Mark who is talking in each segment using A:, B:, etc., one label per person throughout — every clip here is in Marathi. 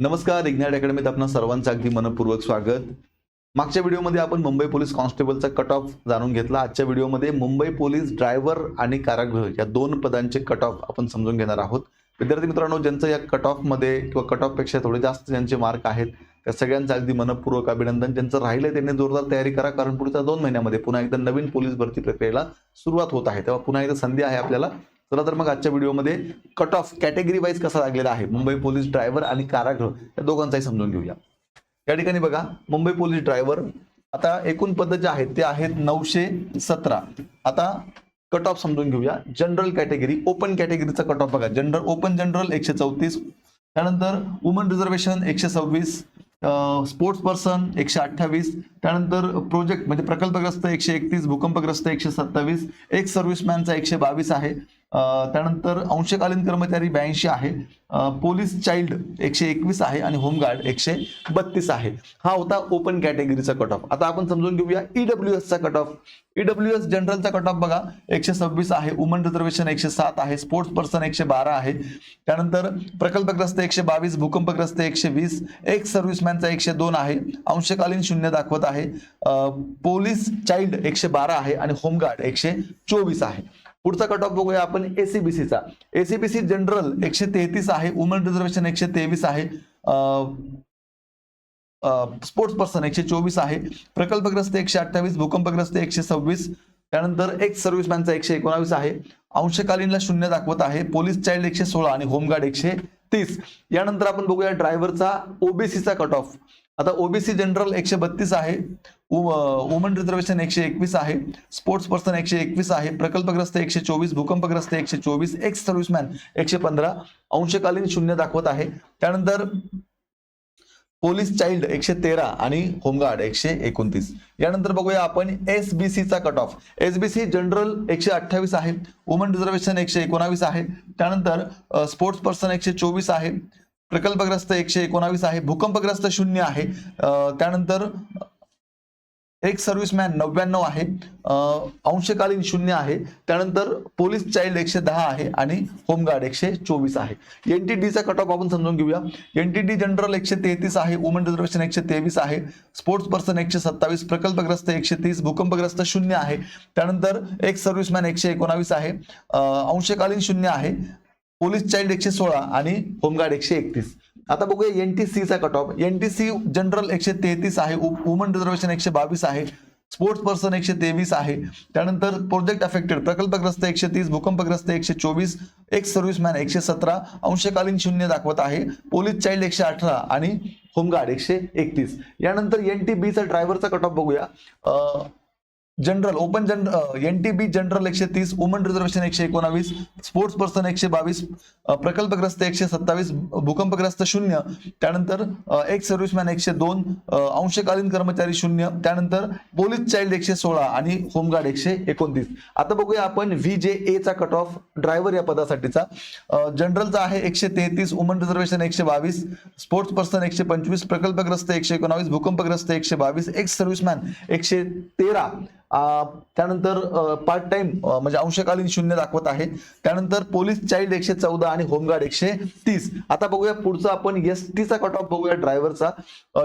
A: नमस्कार इग्नॅट अकॅडमीत आपण सर्वांचं अगदी मनपूर्वक स्वागत. मागच्या व्हिडिओमध्ये आपण मुंबई पोलीस कॉन्स्टेबलचा कट ऑफ जाणून घेतला. आजच्या व्हिडिओमध्ये मुंबई पोलीस ड्रायव्हर आणि कारागृह या दोन पदांचे कट ऑफ आपण समजून घेणार आहोत. विद्यार्थी मित्रांनो ज्यांचं या कट ऑफमध्ये किंवा कट ऑफपेक्षा थोडे जास्त ज्यांचे मार्क आहेत त्या सगळ्यांचं अगदी मनपूर्वक अभिनंदन. ज्यांचं राहिलंय त्यांनी जोरदार तयारी करा कारण पुढच्या दोन महिन्यामध्ये पुन्हा एकदा नवीन पोलीस भरती प्रक्रियेला सुरुवात होत आहे. तेव्हा पुन्हा एकदा संधी आहे आपल्याला. चला तर मग आजच्या व्हिडिओमध्ये कट ऑफ कॅटेगरी वाईज कसा लागलेला आहे? मुंबई पोलीस ड्रायव्हर आणि कारागृह या दोघांचाही समजून घेऊया. या ठिकाणी बघा मुंबई पोलीस ड्रायव्हर आता एकूण पद जे आहेत ते आहेत नऊशे सतरा. आता कट ऑफ समजून घेऊया. जनरल कॅटेगरी ओपन कॅटेगरीचा कट ऑफ बघा. जनरल ओपन जनरल एकशे चौतीस. त्यानंतर वुमन रिझर्वेशन एकशे सव्वीस. स्पोर्ट्स पर्सन एकशे अठ्ठावीस. त्यानंतर प्रोजेक्ट म्हणजे प्रकल्पग्रस्त एकशे एकतीस भूकंपग्रस्त एकशे सत्तावीस. एक सर्व्हिसमॅनचा एकशे बावीस आहे. त्यानंतर अंशकालीन कर्मचारी ब्याऐंशी आहे. पोलीस चाइल्ड एकशे एकवीस आहे आणि होमगार्ड एकशे बत्तीस आहे. हा होता ओपन कॅटेगरीचा कट ऑफ. आता आपण समजून घेऊया ईडब्ल्यू एसचा कट ऑफ. ईडब्ल्यू एस जनरलचा कट ऑफ बघा. एकशे सव्वीस आहे. वुमन रिझर्वेशन एकशे सात आहे. स्पोर्ट्स पर्सन एकशे बारा आहे. त्यानंतर प्रकल्पग्रस्त एकशे बावीस भूकंपग्रस्त एकशे वीस एक सर्व्हिसमॅनचा एकशे दोन आहे. अंशकालीन शून्य दाखवत आहे. पोलीस चाइल्ड एकशे बारा आहे आणि होमगार्ड एकशे चोवीस आहे. पुढचा कट ऑफ बघूया आपण एसीबीसीचा एसीबीसी जनरल एकशे तेहतीस आहे वुमन रिझर्वेशन एकशे तेवीस आहे स्पोर्ट्स पर्सन एकशे चोवीस आहे प्रकल्पग्रस्त एकशे अठ्ठावीस भूकंपग्रस्त एकशे सव्वीस त्यानंतर एक सर्व्हिसमॅनचा एकशे एकोणावीस आहे अंशकालीनला शून्य दाखवत आहे पोलीस चाइल्ड एकशे सोळा आणि होमगार्ड एकशे तीस. यानंतर आपण बघूया ड्रायव्हरचा ओबीसीचा कट ऑफ आता ओबीसी जनरल एकशे बत्तीस आहे. वुमन रिझर्वेशन एकशे एकवीस आहे. स्पोर्ट्स पर्सन एकशे एकवीस आहे. प्रकल्पग्रस्त एकशे चोवीस भूकंपग्रस्त एकशे चोवीस एक्स सर्व्हिसमॅन एकशे पंधरा अंशकालीन शून्य दाखवत आहे. त्यानंतर पोलीस चाइल्ड एकशे तेरा आणि होमगार्ड एकशे एकोणतीस यानंतर बघूया आपण एस बी सीचा cut off S B C general एकशे अठ्ठावीस आहे. वुमन रिझर्वेशन एकशे एकोणावीस आहे. त्यानंतर स्पोर्ट्स पर्सन एकशे चोवीस आहे. प्रकल्पग्रस्त एकशे एकोणावीस आहे भूकंपग्रस्त शून्य आहे. त्यानंतर एक सर्व्हिसमॅन नव्याण्णव आहे अंशकालीन शून्य आहे त्यानंतर पोलीस चाइल्ड एकशे दहा आहे आणि होमगार्ड एकशे चोवीस आहे. एनटीडीचा कट ऑफ आपण समजून घेऊया. एनटीडी जनरल एकशे तेहतीस आहे वुमन रिझर्वेशन एकशे तेवीस आहे स्पोर्ट्स पर्सन एकशे सत्तावीस प्रकल्पग्रस्त एकशे तीस भूकंपग्रस्त शून्य आहे. त्यानंतर एक सर्व्हिसमॅन एकशे एकोणावीस आहे अंशकालीन शून्य आहे पोलीस चाइल्ड एकशे सोळा आणि होमगार्ड एकशे एकतीस. आता बघूया एन टी सीचा कट ऑफ सी जनरल एकशे तेहतीस आहे वुमन रिझर्वेशन एकशे बावीस आहे स्पोर्ट्स पर्सन एकशे तेवीस आहे. त्यानंतर प्रोजेक्ट अफेक्टेड प्रकल्पग्रस्त एकशे तीस भूकंपग्रस्त एकशे चोवीस एक सर्व्हिसमॅन एकशे सतरा अंशकालीन शून्य दाखवत आहे. पोलीस चाइल्ड एकशे अठरा आणि होमगार्ड एकशे एकतीस. यानंतर एन टी बीचा ड्रायव्हरचा कट ऑफ बघूया. जनरल ओपन जन एन टी बी जनरल एकशे तीस वुमन रिझर्वेशन एकशे एकोणावीस स्पोर्ट्स पर्सन एकशे बावीस प्रकल्पग्रस्त एकशे सत्तावीस भूकंपग्रस्त शून्य त्यानंतर एक सर्व्हिसमॅन एकशे दोन अंशकालीन कर्मचारी शून्य त्यानंतर पोलीस चाइल्ड एकशे सोळा आणि होमगार्ड एकशे एकोणतीस. आता बघूया आपण व्ही जे एचा कट ऑफ ड्रायव्हर या पदासाठीचा. जनरलचा आहे एकशे तेहतीस वुमन रिझर्वेशन एकशे बावीस स्पोर्ट्स पर्सन एकशे पंचवीस प्रकल्पग्रस्त एकशे एकोणावीस भूकंपग्रस्त एकशे बावीस एक सर्व्हिसमॅन एकशे तेरा त्यानंतर पार्ट टाइम म्हणजे अंशकालीन शून्य दाखवत आहे. त्यानंतर पोलीस चाइल्ड एकशे चौदा आणि होमगार्ड एकशे तीस. आता बघूया पुढचा आपण एस टीचा कट ऑफ बघूया ड्रायव्हरचा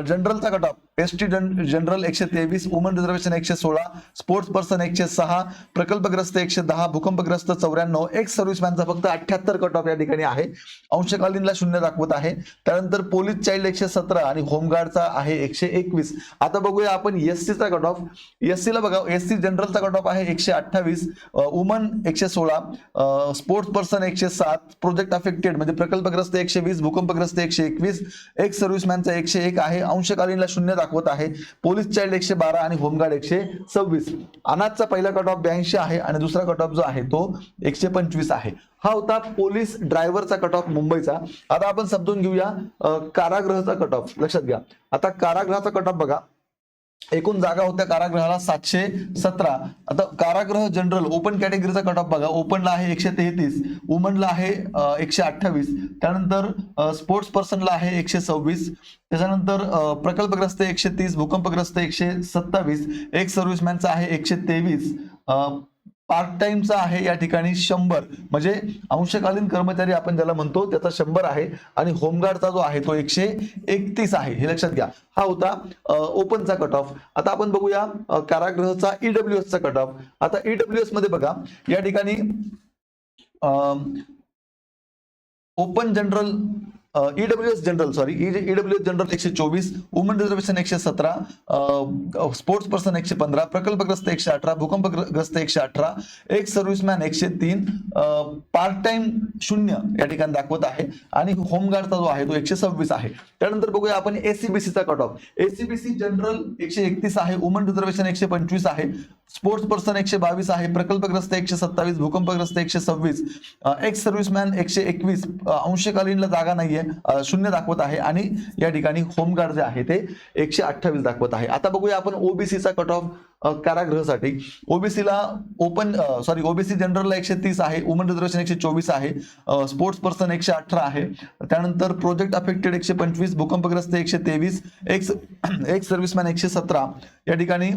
A: जनरलचा cut off S T general एकशे तेवीस वुमन रिझर्वेशन एकशे सोळा स्पोर्ट्स पर्सन एकशे सहा प्रकल्पग्रस्त एकशे दहा भूकंपग्रस्त चौऱ्याण्णव एक सर्व्हिसमॅनचा फक्त अठ्याहत्तर कट ऑफ या ठिकाणी आहे. अंशकालीनला शून्य दाखवत आहे. त्यानंतर पोलीस चाइल्ड एकशे सतरा आणि होमगार्डचा आहे एकशे एकवीस. आता बघूया आपण एस सीचा कट ऑफ एस सीला बघा एस सी जनरलचा कट ऑफ आहे एकशे अठ्ठावीस वुमन एकशे सोळा स्पोर्ट्स पर्सन एकशे सात प्रोजेक्ट अफेक्टेड म्हणजे प्रकल्पग्रस्त एकशे वीस भूकंपग्रस्त एकशे एकवीस एक सर्व्हिसमॅनचा एकशे एक आहे. अंशकालीनला शून्य दाखवत आहे. पोलीस चाइल्ड एकशे बारा आणि होमगार्ड एकशे सव्वीस. अनाथचा पहिला कट ऑफ ब्याऐंशी आहे आणि दुसरा कट ऑफ जो आहे तो एकशे पंचवीस आहे. हा होता पोलीस ड्रायव्हरचा कट ऑफ मुंबईचा. आता आपण समजून घेऊया कारागृहाचा कट ऑफ लक्षात घ्या. आता कारागृहाचा कट ऑफ बघा. एकूण जागा होत्या कारागृहाला सातशे सतरा. आता कारागृह जनरल ओपन कॅटेगरीचा कट ऑफ बघा. ओपनला आहे एकशे तेहतीस वुमनला आहे एकशे अठ्ठावीस. त्यानंतर स्पोर्ट्स पर्सनला आहे एकशे सव्वीस. त्याच्यानंतर प्रकल्पग्रस्त एकशे तीस भूकंपग्रस्त एकशे सत्तावीस. एक सर्व्हिसमॅनचा आहे एकशे तेवीस. पार्ट टाइमचा आहे या ठिकाणी शंभर. म्हणजे अंशकालीन कर्मचारी आपण ज्याला म्हणतो त्याचा शंभर आहे. आणि होमगार्डचा जो आहे तो एकशे एकतीस आहे. हे लक्षात घ्या. हा होता ओपनचा कट ऑफ आता आपण बघूया कारागृहचा ईडब्ल्यू चा कट ऑफ आता ईडब्ल्यू एसमध्ये बघा या ठिकाणी open general EW S general sorry EW S general एकशे चोवीस वुमन रिझर्वेशन एकशे सतरा स्पोर्ट्स पर्सन एकशे पंधरा प्रकल्पग्रस्त एकशे अठरा भूकंपग्रस्त एकशे अठरा एक सर्व्हिसमॅन एकशे तीन पार्ट टाइम शून्य या ठिकाणी दाखवत आहे. आणि होमगार्डचा जो आहे तो एकशे सव्वीस आहे. त्यानंतर बघूया आपण एसीबीसीचा कट ऑफ एसीबीसी जनरल एकशे एकतीस आहे वुमन रिझर्वेशन एकशे पंचवीस आहे. स्पोर्ट्स पर्सन एकशे बावीस आहे प्रकल्पग्रस्त एकशे सत्तावीस भूकंपग्रस्त एकशे सव्वीस एक्स सर्व्हिसमॅन एकशे एकवीस अंशकालीनला जागा नाहीये शून्य दाखवत आहे आणि या ठिकाणी होमगार्ड जे आहे ते एकशे अठ्ठावीस दाखवत आहे. आता बघूया आपण ओबीसीचा कट ऑफ कारागृहासाठी. ओबीसीला ओपन सॉरी ओबीसी जनरलला एकशे तीस आहे वुमन रिझर्वेशन एकशे चोवीस आहे स्पोर्ट्स पर्सन एकशे अठरा आहे. त्यानंतर प्रोजेक्ट अफेक्टेड एकशे पंचवीस भूकंपग्रस्त एकशे तेवीस एक्स एक्स सर्व्हिसमॅन एकशे सतरा. या ठिकाणी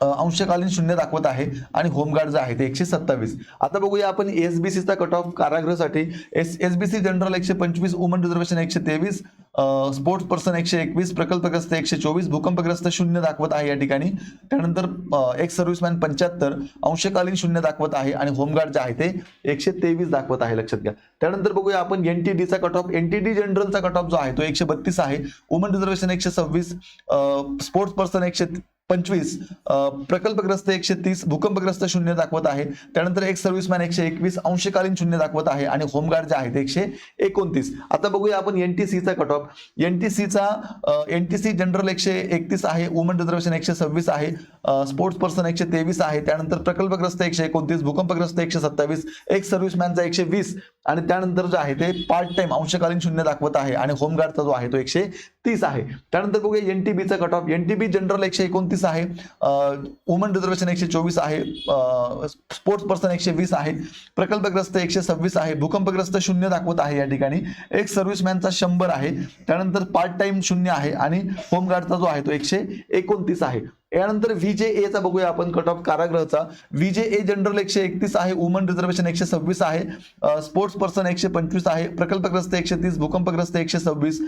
A: अंशकालीन शून्य दाखवत आहे आणि होमगार्ड जे आहे ते एकशे सत्तावीस. आता बघूया आपण एसबीसीचा कट ऑफ कारागृहासाठी. एस एसबीसी जनरल एकशे पंचवीस वुमन रिझर्वेशन एकशे तेवीस स्पोर्ट्स पर्सन एकशे एकवीस प्रकल्पग्रस्त एकशे चोवीस भूकंपग्रस्त शून्य दाखवत आहे या ठिकाणी. त्यानंतर एक सर्व्हिसमॅन पंच्याहत्तर अंशकालीन शून्य दाखवत आहे आणि होमगार्ड जे आहे ते एकशे तेवीस दाखवत आहे लक्षात घ्या. त्यानंतर बघूया आपण एनटीडीचा कट ऑफ एनटीडी जनरलचा कट ऑफ जो आहे तो एकशे बत्तीस आहे. वुमन रिझर्वेशन एकशे सव्वीस स्पोर्ट्स पर्सन एकशे पंचवीस प्रकल्पग्रस्त एकशे तीस भूकंपग्रस्त शून्य दाखवत आहे. त्यानंतर एक सर्व्हिसमॅन एकशे एकवीस अंशकालीन शून्य दाखवत आहे आणि होमगार्ड जे आहेत एकशे एकोणतीस. आता बघूया आपण एन टी कट ऑफ एनटीसीचा एनटीसी जनरल एकशे एकतीस आहे वुमन रिझर्वेशन एकशे सव्वीस आहे स्पोर्ट्स पर्सन एकशे तेवीस आहे त्यानंतर प्रकल्पग्रस्त एकशे एकोणतीस भूकंपग्रस्त एकशे सत्तावीस एक सर्व्हिसमॅनचा एकशे वीस आणि त्यानंतर जो आहे ते पार्ट टाइम अंशकालीन शून्य दाखवत आहे आणि होमगार्डचा जो आहे तो एकशे तीस आहे. त्यानंतर बघूया एन टी बीचा cut off N T B general एकशे एकोणतीस आहे. वुमन रिझर्वेशन एकशे चोवीस आहे. स्पोर्ट्स पर्सन एकशे वीस आहे. प्रकल्पग्रस्त एकशे सव्वीस आहे. भूकंपग्रस्त शून्य दाखवत आहे या ठिकाणी. एक सर्व्हिसमॅनचा शंभर आहे. त्यानंतर पार्ट टाइम शून्य आहे आणि होमगार्डचा जो आहे तो एकशे एकोणतीस आहे. यानंतर व्हीजे एचा बघूया आपण कट ऑफ कारागृहचा. व्हीजे ए जनरल एकशे एकतीस आहे वुमन रिझर्वेशन एकशे सव्वीस आहे स्पोर्ट्स पर्सन एकशे पंचवीस आहे प्रकल्पग्रस्त एकशे तीस भूकंपग्रस्त एकशे सव्वीस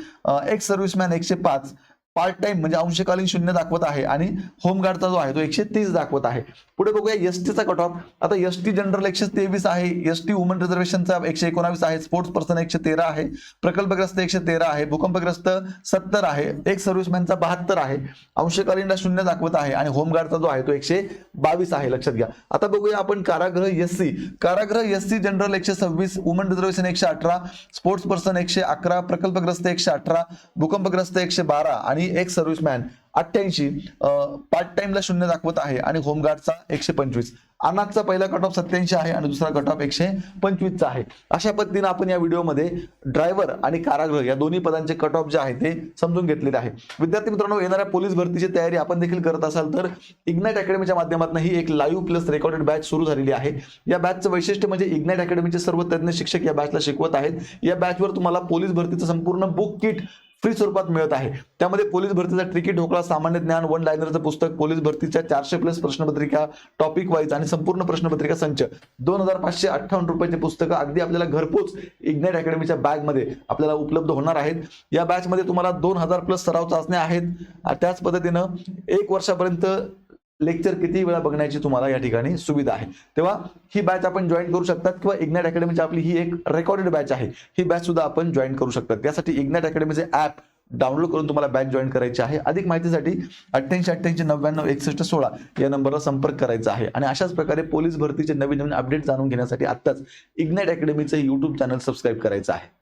A: एक्स सर्व्हिसमॅन एकशे पाच. पार्ट टाइम म्हणजे अंशकालीन शून्य दाखवत आहे आणि होमगार्डचा जो आहे तो एकशे तीस दाखवत आहे. पुढे बघूया एस टीचा कट ऑफ आता एस टी जनरल एकशे तेवीस आहे एस टी वुमन रिझर्वेशनचा एकशे एकोणावीस आहे स्पोर्ट्स पर्सन एकशे तेरा आहे प्रकल्पग्रस्त एकशे तेरा आहे भूकंपग्रस्त सत्तर आहे एक सर्व्हिसमॅनचा बहात्तर आहे अंशकालीनला शून्य दाखवत आहे आणि होमगार्डचा जो आहे तो एकशे बावीस आहे लक्षात घ्या. आता बघूया आपण कारागृह एस सी कारागृह एस सी जनरल एकशे सव्वीस वुमन रिझर्वेशन एकशे अठरा स्पोर्ट्स पर्सन एकशे अकरा प्रकल्पग्रस्त एकशे अठरा भूकंपग्रस्त एकशे बारा आणि एक सर्व्हिसमॅन अठ्ठ्याऐंशी पार्ट टाइमला शून्य दाखवत आहे आणि होमगार्डचा एकशे पंचवीस. अनाथचा पहिला कट ऑफ सत्याऐंशी आहे आणि दुसरा कट ऑफ एकशे पंचवीसचा आहे. अशा पद्धतीने आपण या व्हिडिओमध्ये ड्रायव्हर आणि कारागृह या दोन्ही पदांचे कट ऑफ जे आहे ते समजून घेतलेले आहे. विद्यार्थी मित्रांनो येणाऱ्या पोलीस भरतीची तयारी आपण देखील करत असाल तर इग्नाइट अकॅडमीच्या माध्यमातून ही एक लाईव्ह प्लस रेकॉर्डेड बॅच सुरू झालेली आहे. या बॅचचं वैशिष्ट्य म्हणजे इग्नाइट अकॅडमीचे सर्व तज्ञ शिक्षक या बॅचला शिकवत आहेत. या बॅचवर तुम्हाला पोलीस भरतीचं संपूर्ण बुक किट फ्री स्वरूपात मिळत आहे. त्यामध्ये पोलीस भरतीचा ट्रिकी ढोकळा सामान्य ज्ञान वन लायनरचं पुस्तक पोलीस भरतीच्या चारशे प्लस प्रश्नपत्रिका टॉपिक वाईज आणि संपूर्ण प्रश्नपत्रिका संच. दोन हजार पाचशे अठ्ठावन्न रुपयाचे पुस्तकं अगदी आपल्याला घरपोच इग्नाइट अकॅडमीच्या बॅगमध्ये आपल्याला उपलब्ध होणार आहेत. या बॅचमध्ये तुम्हाला दोन हजार प्लस सराव चाचण्या आहेत. त्याच पद्धतीनं एक वर्षापर्यंत लेक्चर किती वेळा बघण्याची तुम्हाला या ठिकाणी सुविधा आहे. तेव्हा ही बॅच आपण जॉईन करू शकतात किंवा इग्नॅट अकॅडमीची आपली ही एक रेकॉर्डेड बॅच आहे. ही बॅच सुद्धा आपण जॉईन करू शकतात. त्यासाठी इग्नॅट अकॅडमीचे ॲप डाउनलोड करून तुम्हाला बॅच जॉईन करायची आहे. अधिक माहितीसाठी अठ्ठ्याऐंशी अठ्ठ्याऐंशी नव्याण्णव एकसष्ट सोळा या नंबरला संपर्क करायचा आहे. आणि अशाच प्रकारे पोलीस भरतीचे नवीन नवीन अपडेट जाणून घेण्यासाठी आत्ताच इग्नॅट अकॅडमीचं यूट्यूब चॅनल सबस्क्राईब करायचं आहे.